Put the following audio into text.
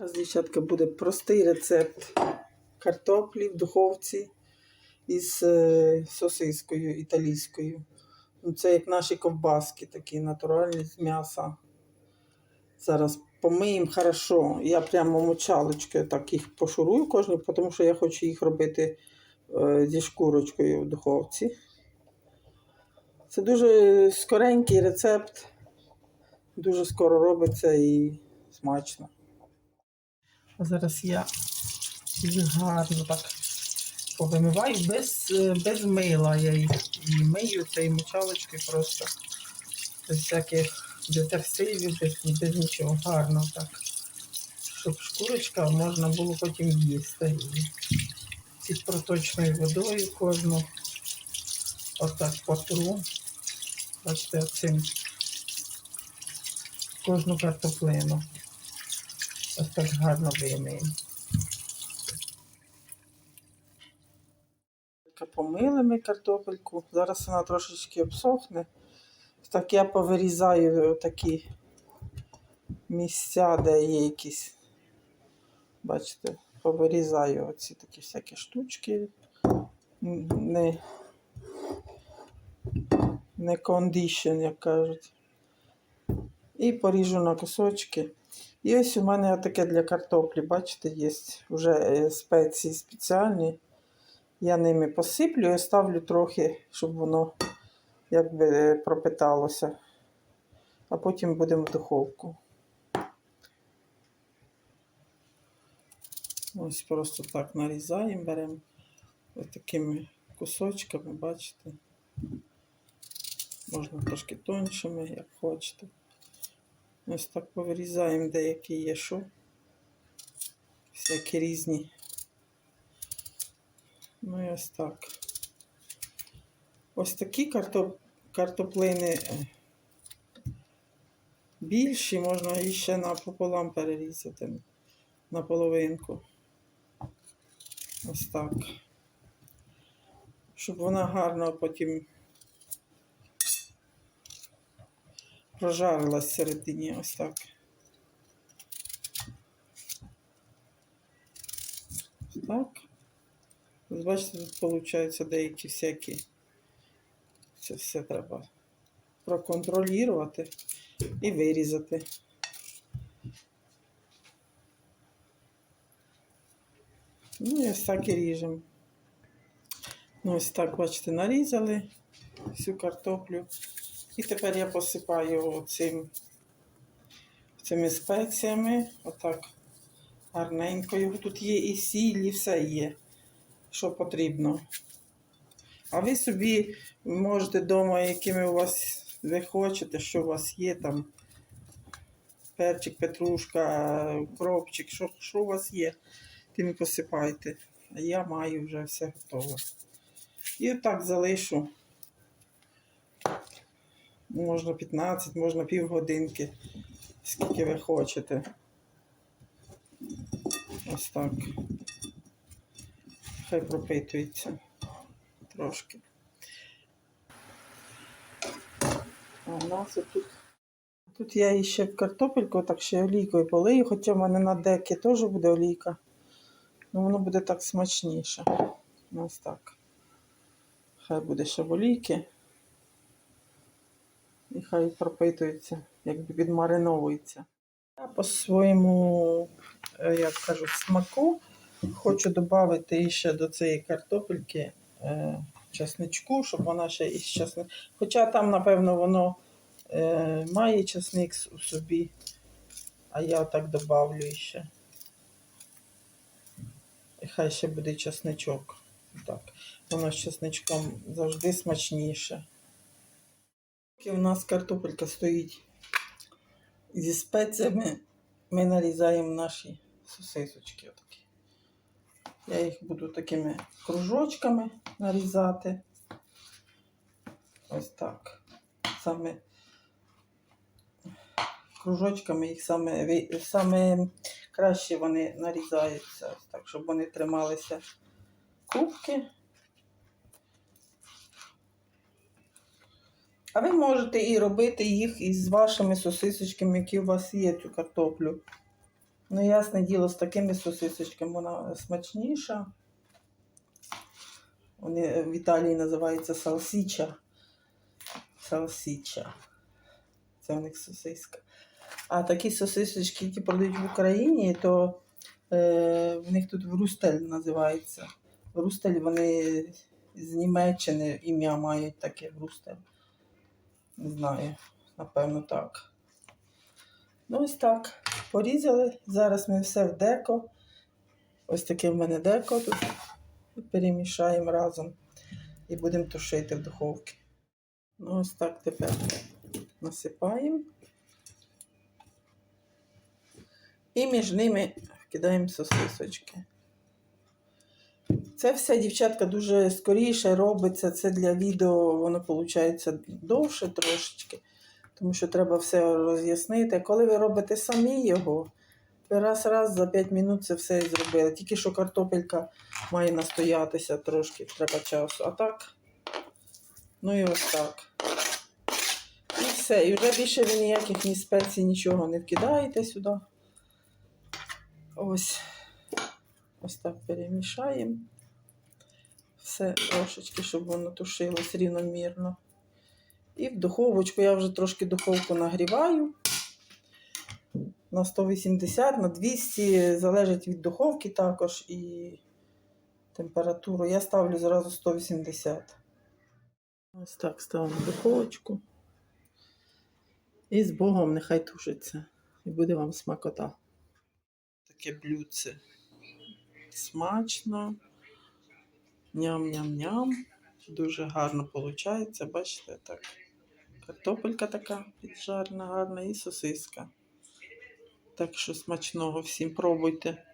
Зараз, дівчатка, буде простий рецепт картоплі в духовці із е, сосискою італійською. Ну, Це як наші ковбаски, такі натуральні з м'яса. Зараз помиємо хорошо. Я прямо мочалочкою так їх пошурую кожну, тому що я хочу їх робити е, зі шкурочкою в духовці. Це дуже скоренький рецепт. Дуже скоро робиться і смачно. Зараз я їх гарно так повимиваю без, е, без мила. Я їх і мию цією мочалочкою просто без всяких детерсивів, без, без нічого. Гарно так. Щоб шкурочка можна було потім їсти. Під проточною водою кожну отак потру. Бачите, цим кожну картоплину. Ось так гарно вимиємо. Помили ми картопельку. Зараз вона трошечки обсохне. Так я повирізаю такі місця, де є якісь. Бачите, повирізаю оці такі всякі штучки. Не, не кондишн, як кажуть. І поріжу на кусочки. І ось у мене таке для картоплі, бачите, є вже е, спеції спеціальні. Я ними посиплю і ставлю трохи, щоб воно якби е, пропиталося. А потім будемо в духовку. Ось просто так нарізаємо, беремо ось такими кусочками, бачите. Можна трошки тоншими, як хочете. Ось так повирізаємо деякі є що. Всякі різні. Ну і ось так. Ось такі картоп... картоплини е, більші, можна її ще напополам перерізати на половинку. Ось так. Щоб вона гарно потім прожарилась всередині, ось так. Ось так. Ось Бачите, тут виходить деякі всякі. Це все треба проконтролювати і вирізати. Ну і ось так і ріжемо. Ну, ось так, бачите, нарізали всю картоплю. І тепер я посипаю цим, цими спеціями. Отак гарненько. Його тут є і сіль, і все є, що потрібно. А ви собі можете вдома, якими у вас ви хочете, що у вас є там. Перчик, петрушка, укропчик, що, що у вас є, тим посипайте. Я маю вже все готове. І отак залишу. Можна 15, можна півгодинки, скільки ви хочете. Ось так. Хай пропитується трошки. А у нас тут. Тут я ще в картопельку так ще олійкою полию, хоча в мене на декі теж буде олійка. Ну воно буде так смачніше. Ось так. Хай буде ще в олійки. І хай пропитується, якби підмариновується. Я по своєму, е, як кажуть, смаку хочу додати ще до цієї картопельки е, чесничку, щоб вона ще із чесник. Хоча там, напевно, воно е, має чесник у собі, а я так додавлю ще. І хай ще буде чесничок. Так. Воно з чесничком завжди смачніше. У нас картопелька стоїть зі спеціями, ми нарізаємо наші сосисочки. Отакі. Я їх буду такими кружочками нарізати. Ось так. Саме кружочками їх саме, саме краще вони нарізаються, так, щоб вони трималися кубки. А ви можете і робити їх із вашими сосисочками, які у вас є, цю картоплю. Ну, ясне діло, з такими сосисочками вона смачніша. Вони в Італії називаються салсіча. Салсіча. Це у них сосиска. А такі сосисочки, які продають в Україні, то е, в них тут Врустель називається. Врустель вони з Німеччини ім'я мають таке Врустель. Не знаю, напевно, так. Ну, ось так. Порізали. Зараз ми все в деко. Ось таке в мене деко тут. Перемішаємо разом і будемо тушити в духовці. Ну, ось так тепер насипаємо. І між ними вкидаємо сосисочки. Це все, дівчатка, дуже скоріше робиться. Це для відео, воно виходить довше трошечки, тому що треба все роз'яснити. Коли ви робите самі його, ви раз-раз за 5 минут це все і зробили. Тільки що картопелька має настоятися трошки, треба часу. А так, ну і ось так. І все. І вже більше ви ніяких ні спецій, нічого не вкидаєте сюди. Ось. Ось так перемішаємо. Все трошечки, щоб воно тушилось рівномірно. І в духовочку я вже трошки духовку нагріваю. На 180, на 200, залежить від духовки також і температуру. Я ставлю зразу 180. Ось так ставимо духовочку. І з Богом нехай тушиться. І буде вам смакота. Таке блюдце. Смачно. Ням-ням-ням. Дуже гарно виходить. Бачите, так. Картопелька така піджарна, гарна і сосиска. Так що смачного всім пробуйте.